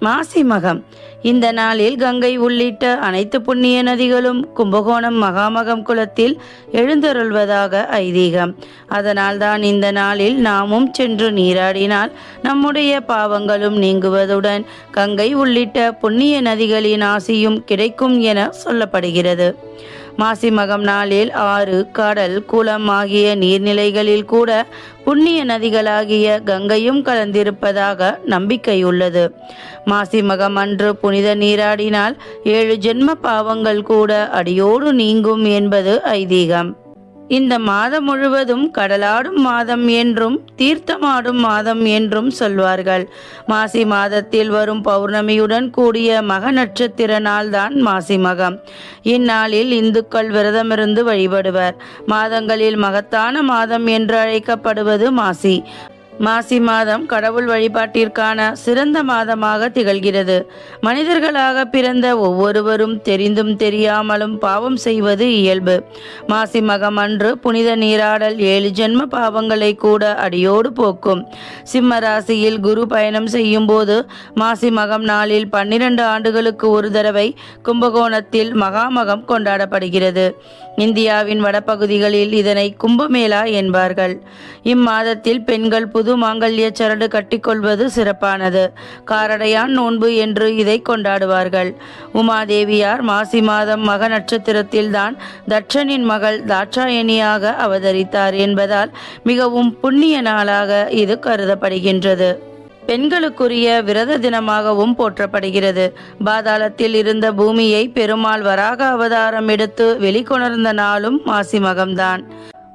மாசி மகம் இந்த நாளில் கங்கை உள்ளிட்ட அனைத்து புண்ணிய நதிகளும் கும்பகோணம் மகாமகம் குளத்தில் எழுந்தருள்வதாக ஐதீகம். அதனால்தான் இந்த நாளில் நாமும் சென்று நீராடினால் நம்முடைய பாவங்களும் நீங்குவதுடன் கங்கை உள்ளிட்ட புண்ணிய நதிகளின் ஆசியும் கிடைக்கும் என சொல்லப்படுகிறது. மாசி மகம் நாளில் ஆறு கடல் குளம் ஆகிய நீர்நிலைகளில் கூட புண்ணிய நதிகளாகிய கங்கையும் கலந்திருப்பதாக நம்பிக்கை உள்ளது மாசி மகம் அன்று புனித நீராடினால் ஏழு ஜென்ம பாவங்கள் கூட அடியோடு நீங்கும் என்பது ஐதீகம். இந்த மாதம் முழுவதும் கடலாடும் மாதம் என்றும் தீர்த்தமாடும் மாதம் என்றும் சொல்வார்கள். மாசி மாதத்தில் வரும் பௌர்ணமியுடன் கூடிய மக நட்சத்திர நாள்தான் மாசி மகம். இந்நாளில் இந்துக்கள் விரதமிருந்து வழிபடுவர். மாதங்களில் மகத்தான மாதம் என்று அழைக்கப்படுவது மாசி. மாசி மாதம் கடவுள் வழிபாட்டிற்கான சிறந்த மாதமாக திகழ்கிறது. மனிதர்களாக பிறந்த ஒவ்வொருவரும் தெரிந்தும் தெரியாமலும் பாவம் செய்வது இயல்பு. மாசி மகம் அன்று புனித நீராடல் ஏழு ஜென்ம பாவங்களை கூட அடியோடு போக்கும். சிம்ம ராசியில் குரு பயணம் செய்யும் போது மாசி மகம் நாளில் பன்னிரண்டு ஆண்டுகளுக்கு ஒரு தடவை கும்பகோணத்தில் மகாமகம் கொண்டாடப்படுகிறது. இந்தியாவின் வடபகுதிகளில் இதனை கும்பமேளா என்பார்கள். இம்மாதத்தில் பெண்கள் புது மாங்கல்ய சரடு கட்டிக்கொள்வது சிறப்பானது. காரடையான் நோன்பு என்று இதை கொண்டாடுவார்கள். உமாதேவியார் மாசி மாதம் மக நட்சத்திரத்தில்தான் தட்சனின் மகள் தாட்சாயணியாக அவதரித்தார் என்பதால் மிகவும் புண்ணிய நாளாக இது கருதப்படுகின்றது. பெண்களுக்குரிய விரத தினமாகவும் போற்றப்படுகிறது. பாதாளத்தில் இருந்த பூமியை பெருமாள் வராக அவதாரம் எடுத்து வெளிக்கொணர்ந்த நாளும் மாசி மகம்தான்.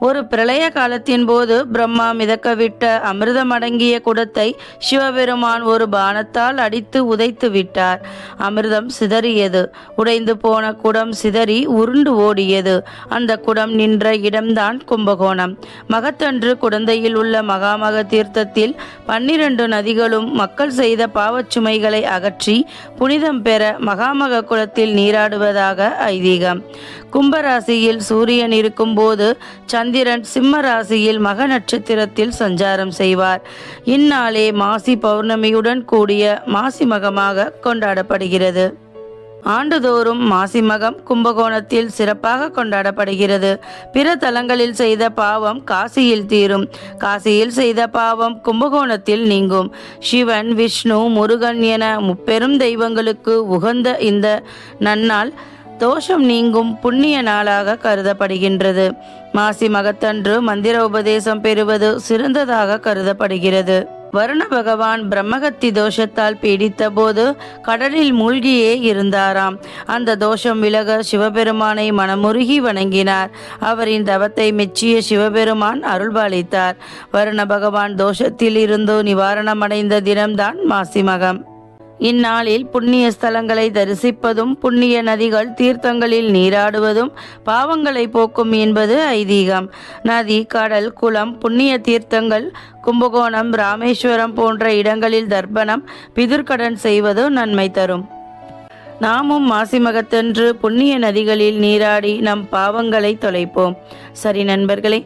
ஒரு பிரளய காலத்தின் போது பிரம்மா மிதக்கவிட்ட அமிர்தம் அடங்கிய குடத்தை சிவபெருமான் ஒரு பானத்தால் அடித்து உதைத்து விட்டார். அமிர்தம் சிதறியது. உடைந்து போன குடம் சிதறி உருண்டு ஓடியது. அந்த குடம் நின்ற இடம்தான் கும்பகோணம். மகத்தன்று குடந்தையில் உள்ள மகாமக தீர்த்தத்தில் பன்னிரண்டு நதிகளும் மக்கள் செய்த பாவச்சுமைகளை அகற்றி புனிதம் பெற மகாமக குளத்தில் நீராடுவதாக ஐதீகம். கும்பராசியில் சூரியன் இருக்கும்போது சந்திரன் சிம்ம ராசியில் மக நட்சத்திரத்தில் சஞ்சாரம் செய்வார். இந்நாளே மாசி பௌர்ணமியுடன் கூடிய மாசி மகமாக கொண்டாடப்படுகிறது. ஆண்டுதோறும் மாசி மகம் கும்பகோணத்தில் சிறப்பாக கொண்டாடப்படுகிறது. பிற தலங்களில் செய்த பாவம் காசியில் தீரும். காசியில் செய்த பாவம் கும்பகோணத்தில் நீங்கும். சிவன் விஷ்ணு முருகன் என முப்பெரும் தெய்வங்களுக்கு உகந்த இந்த நன்னாள் தோஷம் நீங்கும் புண்ணிய நாளாக கருதப்படுகின்றது. மாசி மகத்தன்று மந்திர உபதேசம் பெறுவது சிறந்ததாக கருதப்படுகிறது. வருண பகவான் பிரம்மகத்தி தோஷத்தால் பீடித்த போது கடலில் மூழ்கியே இருந்தாராம். அந்த தோஷம் விலக சிவபெருமானை மனமுருகி வணங்கினார். அவரின் தவத்தை மெச்சிய சிவபெருமான் அருள்பாலித்தார். வருண பகவான் தோஷத்தில் இருந்து நிவாரணமடைந்த தினம்தான் மாசி மகம். இந்நாளில் புண்ணிய ஸ்தலங்களை தரிசிப்பதும் புண்ணிய நதிகள் தீர்த்தங்களில் நீராடுவதும் பாவங்களை போக்கும் என்பது ஐதீகம். நதி கடல் குளம் புண்ணிய தீர்த்தங்கள் கும்பகோணம் ராமேஸ்வரம் போன்ற இடங்களில் தர்ப்பணம் பிதிர்கடன் செய்வது நன்மை தரும். நாமும் மாசி மகத்தன்று புண்ணிய நதிகளில் நீராடி நம் பாவங்களை தொலைப்போம். சரி நண்பர்களே